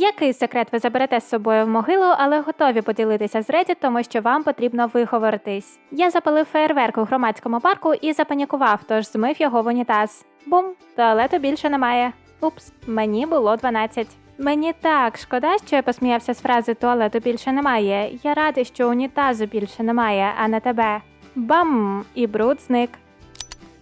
Який секрет ви заберете з собою в могилу, але готові поділитися з Reddit, тому що вам потрібно виговоритись? Я запалив фейерверк у громадському парку і запанікував, тож змив його в унітаз. Бум, туалету більше немає. Упс, мені було 12. Мені так шкода, що я посміявся з фрази туалету більше немає. Я радий, що унітазу більше немає, а не тебе. Бам! І бруд зник.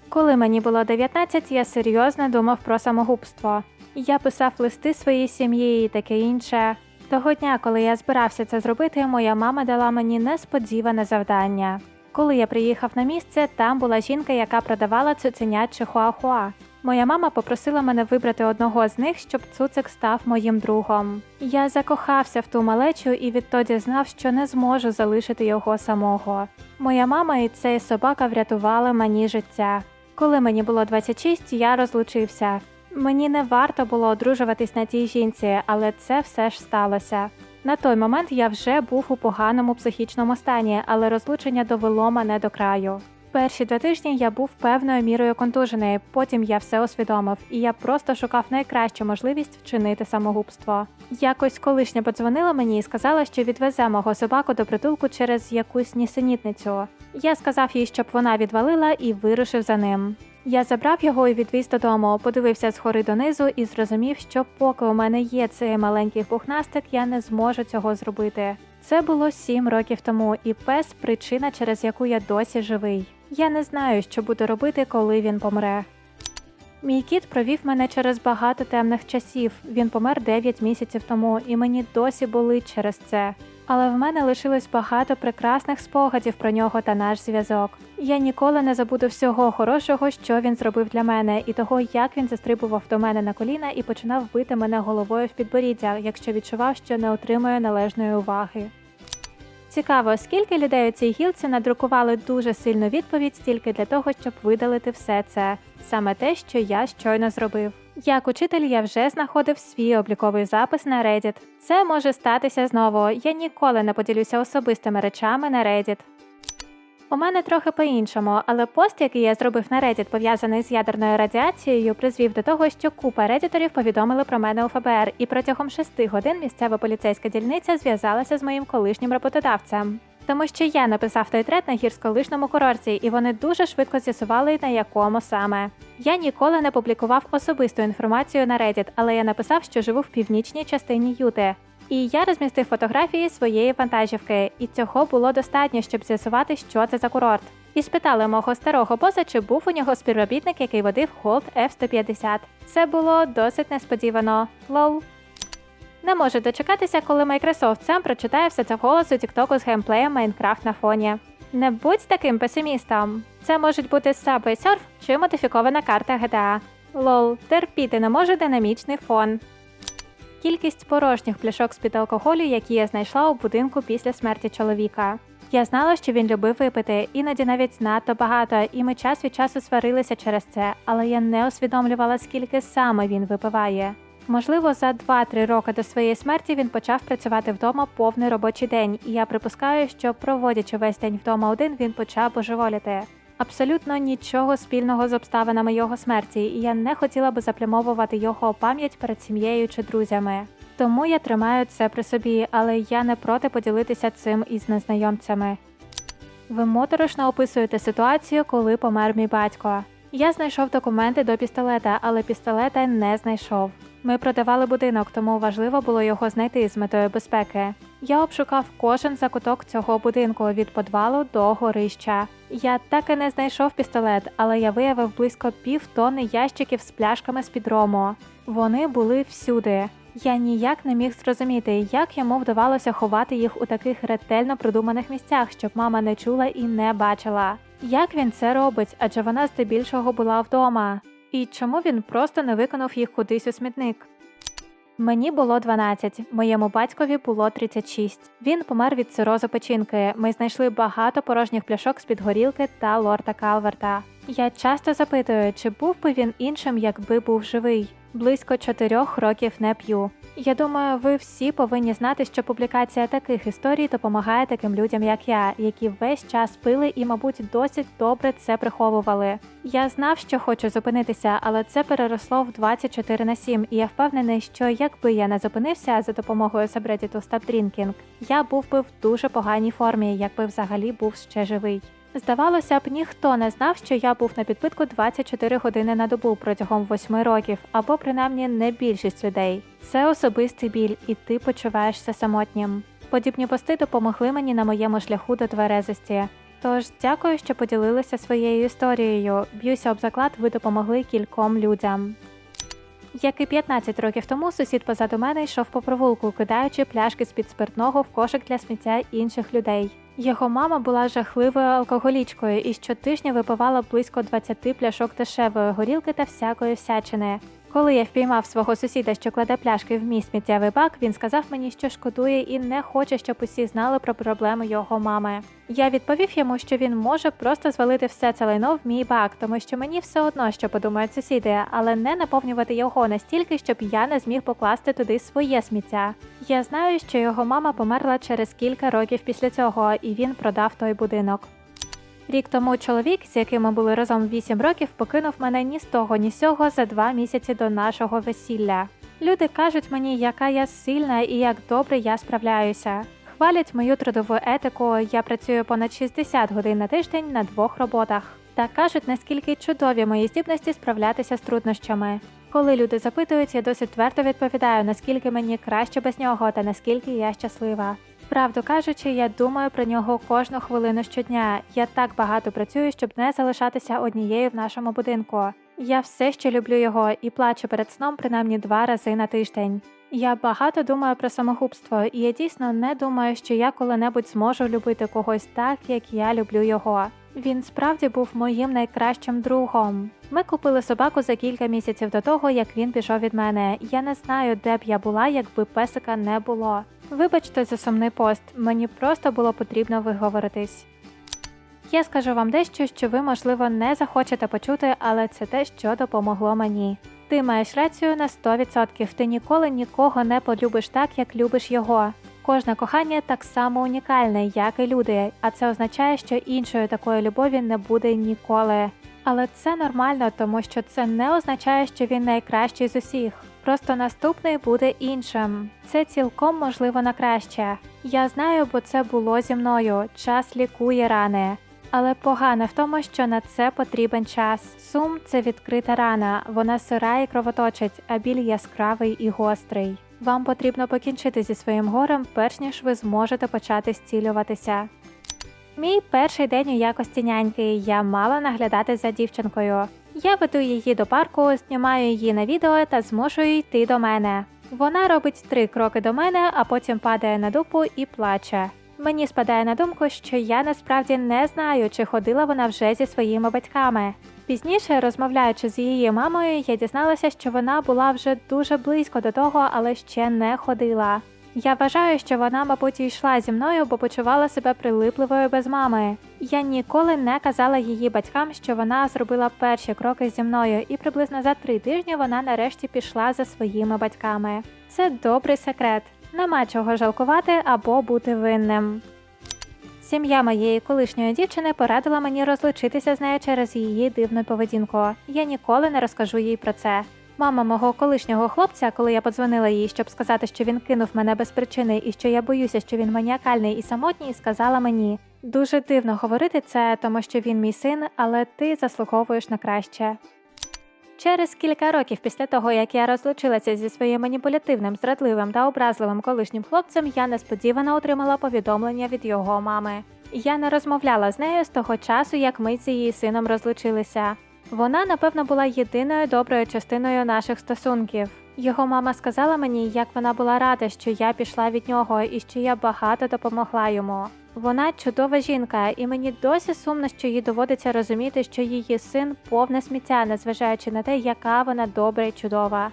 Коли мені було 19, я серйозно думав про самогубство. Я писав листи своїй сім'ї і таке інше. Того дня, коли я збирався це зробити, моя мама дала мені несподіване завдання. Коли я приїхав на місце, там була жінка, яка продавала цуценят чихуахуа. Моя мама попросила мене вибрати одного з них, щоб цуцик став моїм другом. Я закохався в ту малечу і відтоді знав, що не зможу залишити його самого. Моя мама і цей собака врятували мені життя. Коли мені було 26, я розлучився. Мені не варто було одружуватись на тій жінці, але це все ж сталося. На той момент я вже був у поганому психічному стані, але розлучення довело мене до краю. Перші два тижні я був певною мірою контужений, потім я все усвідомив, і я просто шукав найкращу можливість вчинити самогубство. Якось колишня подзвонила мені і сказала, що відвезе мого собаку до притулку через якусь нісенітницю. Я сказав їй, щоб вона відвалила, і вирушив за ним. Я забрав його і відвіз додому, подивився згори донизу і зрозумів, що поки у мене є цей маленький пухнастик, я не зможу цього зробити. Це було сім років тому, і пес причина, через яку я досі живий. Я не знаю, що буду робити, коли він помре. Мій кіт провів мене через багато темних часів. Він помер 9 місяців тому, і мені досі болить через це. Але в мене лишилось багато прекрасних спогадів про нього та наш зв'язок. Я ніколи не забуду всього хорошого, що він зробив для мене, і того, як він застрибував до мене на коліна і починав бити мене головою в підборіддя, якщо відчував, що не отримує належної уваги. Цікаво, скільки людей у цій гілці надрукували дуже сильну відповідь тільки для того, щоб видалити все це, саме те, що я щойно зробив. Як учитель я вже знаходив свій обліковий запис на Reddit. Це може статися знову. Я ніколи не поділюся особистими речами на Reddit. У мене трохи по-іншому, але пост, який я зробив на Reddit, пов'язаний з ядерною радіацією, призвів до того, що купа редіторів повідомили про мене у ФБР, і протягом шести годин місцева поліцейська дільниця зв'язалася з моїм колишнім роботодавцем. Тому що я написав той трет на гірськолижному курорті, і вони дуже швидко з'ясували, на якому саме. Я ніколи не публікував особисту інформацію на Reddit, але я написав, що живу в північній частині Юти. І я розмістив фотографії своєї вантажівки, і цього було достатньо, щоб з'ясувати, що це за курорт. І спитали мого старого боса, чи був у нього співробітник, який водив Holt F-150. Це було досить несподівано. Лол. Не можу дочекатися, коли Microsoft сам прочитає все це вголос у Тіктоку з геймплеєм Minecraft на фоні. Не будь таким песимістом. Це можуть бути Subway Surf чи модифікована карта GTA. Лол, терпіти не можу динамічний фон. Кількість порожніх пляшок з-під алкоголю, які я знайшла у будинку після смерті чоловіка. Я знала, що він любив випити, іноді навіть надто багато, і ми час від часу сварилися через це, але я не усвідомлювала, скільки саме він випиває. Можливо, за 2-3 роки до своєї смерті він почав працювати вдома повний робочий день, і я припускаю, що проводячи весь день вдома один, він почав божеволіти. Абсолютно нічого спільного з обставинами його смерті, і я не хотіла би заплямовувати його пам'ять перед сім'єю чи друзями. Тому я тримаю це при собі, але я не проти поділитися цим із незнайомцями. Ви моторошно описуєте ситуацію, коли помер мій батько. Я знайшов документи до пістолета, але пістолета не знайшов. Ми продавали будинок, тому важливо було його знайти з метою безпеки. Я обшукав кожен закуток цього будинку від подвалу до горища. Я так і не знайшов пістолет, але я виявив близько пів тонни ящиків з пляшками з-під рому. Вони були всюди. Я ніяк не міг зрозуміти, як йому вдавалося ховати їх у таких ретельно продуманих місцях, щоб мама не чула і не бачила. Як він це робить, адже вона здебільшого була вдома. І чому він просто не виконав їх кудись у смітник? Мені було 12, моєму батькові було 36. Він помер від цирозу печінки. Ми знайшли багато порожніх пляшок з-під горілки та лорда Калверта. Я часто запитую, чи був би він іншим, якби був живий. Близько чотирьох років не п'ю. Я думаю, ви всі повинні знати, що публікація таких історій допомагає таким людям, як я, які весь час пили і, мабуть, досить добре це приховували. Я знав, що хочу зупинитися, але це переросло в 24 на 7, і я впевнений, що якби я не зупинився за допомогою сабреддіту Stop Drinking, я був би в дуже поганій формі, якби взагалі був ще живий. Здавалося б, ніхто не знав, що я був на підпитку 24 години на добу протягом 8 років, або принаймні не більшість людей. Це особистий біль, і ти почуваєшся самотнім. Подібні пости допомогли мені на моєму шляху до тверезості. Тож дякую, що поділилися своєю історією. Б'юся об заклад, ви допомогли кільком людям. Як і 15 років тому, сусід позаду мене йшов по провулку, кидаючи пляшки з-під спиртного в кошик для сміття інших людей. Його мама була жахливою алкоголічкою і щотижня випивала близько 20 пляшок дешевої горілки та всякої всячини. Коли я впіймав свого сусіда, що кладе пляшки в мій сміттєвий бак, він сказав мені, що шкодує і не хоче, щоб усі знали про проблеми його мами. Я відповів йому, що він може просто звалити все це лайно в мій бак, тому що мені все одно, що подумають сусіди, але не наповнювати його настільки, щоб я не зміг покласти туди своє сміття. Я знаю, що його мама померла через кілька років після цього, і він продав той будинок. Рік тому чоловік, з яким ми були разом 8 років, покинув мене ні з того, ні з сього за два місяці до нашого весілля. Люди кажуть мені, яка я сильна і як добре я справляюся. Хвалять мою трудову етику. Я працюю понад 60 годин на тиждень на двох роботах. Та кажуть, наскільки чудові мої здібності справлятися з труднощами. Коли люди запитують, я досить твердо відповідаю, наскільки мені краще без нього та наскільки я щаслива. Правду кажучи, я думаю про нього кожну хвилину щодня. Я так багато працюю, щоб не залишатися однією в нашому будинку. Я все ще люблю його і плачу перед сном принаймні два рази на тиждень. Я багато думаю про самогубство, і я дійсно не думаю, що я коли-небудь зможу любити когось так, як я люблю його. Він справді був моїм найкращим другом. Ми купили собаку за кілька місяців до того, як він пішов від мене. Я не знаю, де б я була, якби песика не було. Вибачте за сумний пост, мені просто було потрібно виговоритись. Я скажу вам дещо, що ви, можливо, не захочете почути, але це те, що допомогло мені. Ти маєш рацію на 100%. Ти ніколи нікого не полюбиш так, як любиш його. Кожне кохання так само унікальне, як і люди, а це означає, що іншої такої любові не буде ніколи. Але це нормально, тому що це не означає, що він найкращий з усіх. Просто наступний буде іншим. Це цілком можливо на краще. Я знаю, бо це було зі мною. Час лікує рани. Але погане в тому, що на це потрібен час. Сум це відкрита рана, вона сира і кровоточить, а біль яскравий і гострий. Вам потрібно покінчити зі своїм горем, перш ніж ви зможете почати зцілюватися. Мій перший день у якості няньки я мала наглядати за дівчинкою. Я веду її до парку, знімаю її на відео та змушую йти до мене. Вона робить три кроки до мене, а потім падає на дупу і плаче. Мені спадає на думку, що я насправді не знаю, чи ходила вона вже зі своїми батьками. Пізніше, розмовляючи з її мамою, я дізналася, що вона була вже дуже близько до того, але ще не ходила. Я вважаю, що вона, мабуть, йшла зі мною, бо почувала себе прилипливою без мами. Я ніколи не казала її батькам, що вона зробила перші кроки зі мною, і приблизно за три тижні вона нарешті пішла за своїми батьками. Це добрий секрет. Нема чого жалкувати або бути винним. Сім'я моєї колишньої дівчини порадила мені розлучитися з нею через її дивну поведінку. Я ніколи не розкажу їй про це. Мама мого колишнього хлопця, коли я подзвонила їй, щоб сказати, що він кинув мене без причини і що я боюся, що він маніакальний і самотній, сказала мені: дуже дивно говорити це, тому що він мій син, але ти заслуговуєш на краще. Через кілька років після того, як я розлучилася зі своїм маніпулятивним, зрадливим та образливим колишнім хлопцем, я несподівано отримала повідомлення від його мами. Я не розмовляла з нею з того часу, як ми з її сином розлучилися. Вона, напевно, була єдиною доброю частиною наших стосунків. Його мама сказала мені, як вона була рада, що я пішла від нього і що я багато допомогла йому. Вона чудова жінка, і мені досі сумно, що їй доводиться розуміти, що її син повне сміття, незважаючи на те, яка вона добра і чудова.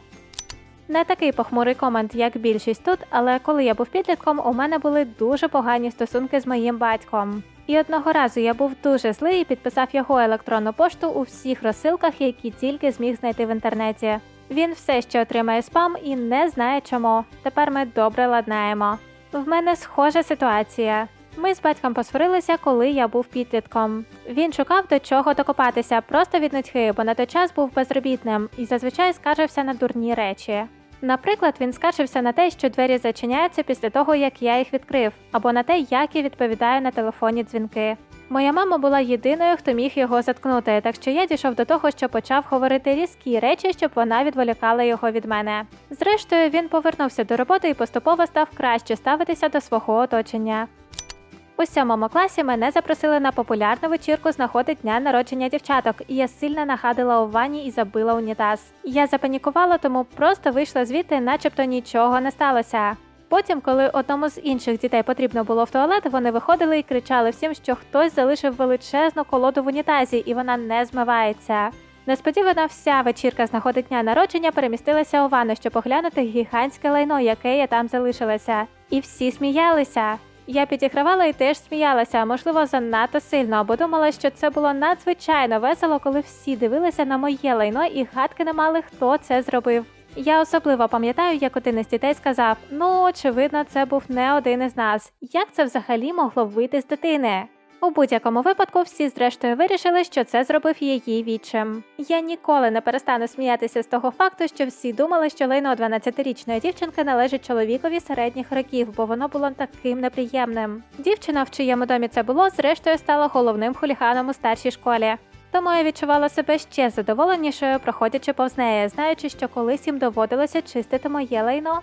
Не такий похмурий комент, як більшість тут, але коли я був підлітком, у мене були дуже погані стосунки з моїм батьком. І одного разу я був дуже злий і підписав його електронну пошту у всіх розсилках, які тільки зміг знайти в інтернеті. Він все ще отримає спам і не знає чому. Тепер ми добре ладнаємо. В мене схожа ситуація. Ми з батьком посварилися, коли я був підлітком. Він шукав до чого докопатися, просто від нудьги, бо на той час був безробітним і зазвичай скаржився на дурні речі. Наприклад, він скаржився на те, що двері зачиняються після того, як я їх відкрив, або на те, як я відповідаю на телефонні дзвінки. Моя мама була єдиною, хто міг його заткнути, так що я дійшов до того, що почав говорити різкі речі, щоб вона відволікала його від мене. Зрештою, він повернувся до роботи і поступово став краще ставитися до свого оточення. У сьомому класі мене запросили на популярну вечірку з нагоди дня народження дівчаток, і я сильно нахадила у ванні і забила унітаз. Я запанікувала, тому просто вийшла звідти, начебто нічого не сталося. Потім, коли одному з інших дітей потрібно було в туалет, вони виходили і кричали всім, що хтось залишив величезну колоду в унітазі, і вона не змивається. Несподівано вся вечірка з нагоди дня народження перемістилася у ванну, щоб поглянути гігантське лайно, яке я там залишилася. І всі сміялися. Я підігравала і теж сміялася, можливо, занадто сильно, бо думала, що це було надзвичайно весело, коли всі дивилися на моє лайно і гадки не мали, хто це зробив. Я особливо пам'ятаю, як один із дітей сказав: ну, очевидно, це був не один із нас. Як це взагалі могло вийти з дитини? У будь-якому випадку всі зрештою вирішили, що це зробив її відчим. Я ніколи не перестану сміятися з того факту, що всі думали, що лайно 12-річної дівчинки належить чоловікові середніх років, бо воно було таким неприємним. Дівчина, в чиєму домі це було, зрештою стала головним хуліганом у старшій школі. Тому я відчувала себе ще задоволенішою, проходячи повз неї, знаючи, що колись їм доводилося чистити моє лайно.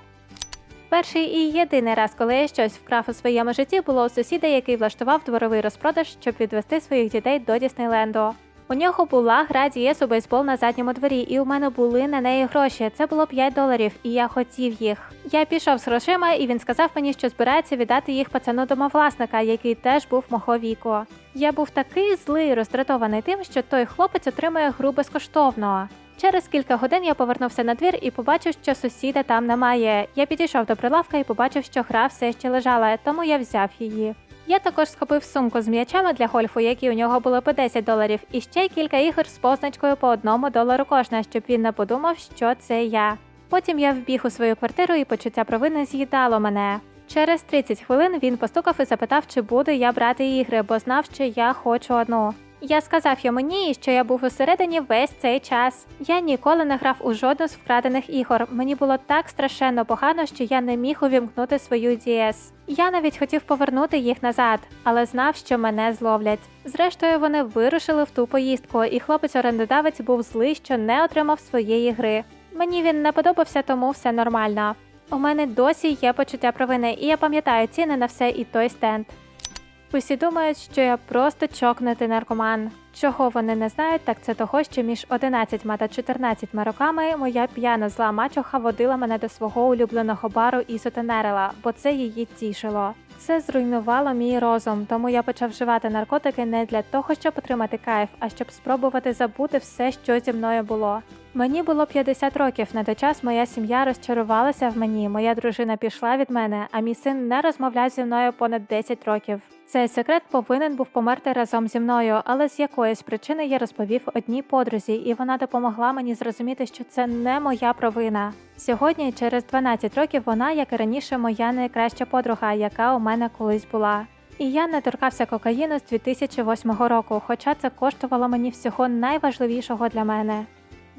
Перший і єдиний раз, коли я щось вкрав у своєму житті, було у сусіда, який влаштував дворовий розпродаж, щоб відвести своїх дітей до Діснейленду. У нього була гра дієс у бейсбол на задньому дворі, і у мене були на неї гроші. Це було 5 доларів, і я хотів їх. Я пішов з грошима, і він сказав мені, що збирається віддати їх пацану домовласника, який теж був мого віку. Я був такий злий, роздратований тим, що той хлопець отримує гру безкоштовно. Через кілька годин я повернувся на двір і побачив, що сусіда там немає. Я підійшов до прилавка і побачив, що гра все ще лежала, тому я взяв її. Я також схопив сумку з м'ячами для гольфу, які у нього були по 10 доларів, і ще кілька ігор з позначкою по одному долару кожна, щоб він не подумав, що це я. Потім я вбіг у свою квартиру і почуття провини з'їдало мене. Через 30 хвилин він постукав і запитав, чи буду я брати ігри, бо знав, що я хочу одну. Я сказав йому ні, що я був усередині весь цей час. Я ніколи не грав у жодну з вкрадених ігор. Мені було так страшенно погано, що я не міг увімкнути свою DS. Я навіть хотів повернути їх назад, але знав, що мене зловлять. Зрештою, вони вирушили в ту поїздку, і хлопець-орендодавець був злий, що не отримав своєї гри. Мені він не подобався, тому все нормально. У мене досі є почуття провини, і я пам'ятаю ціни на все і той стенд. Усі думають, що я просто чокнутий наркоман. Чого вони не знають, так це того, що між 11 та 14 роками моя п'яна зла мачоха водила мене до свого улюбленого бару і сутенерила, бо це її тішило. Це зруйнувало мій розум, тому я почав вживати наркотики не для того, щоб отримати кайф, а щоб спробувати забути все, що зі мною було. Мені було 50 років. На той час моя сім'я розчарувалася в мені. Моя дружина пішла від мене, а мій син не розмовляв зі мною понад 10 років. Цей секрет повинен був померти разом зі мною, але з якоїсь причини я розповів одній подрузі, і вона допомогла мені зрозуміти, що це не моя провина. Сьогодні, через 12 років, вона, як і раніше, моя найкраща подруга, яка у мене колись була. І я не торкався кокаїну з 2008 року, хоча це коштувало мені всього найважливішого для мене.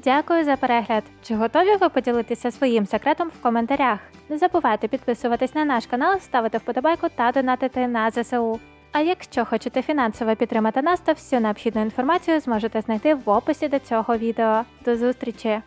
Дякую за перегляд. Чи готові ви поділитися своїм секретом в коментарях? Не забувайте підписуватись на наш канал, ставити вподобайку та донатити на ЗСУ. А якщо хочете фінансово підтримати нас, то всю необхідну інформацію зможете знайти в описі до цього відео. До зустрічі!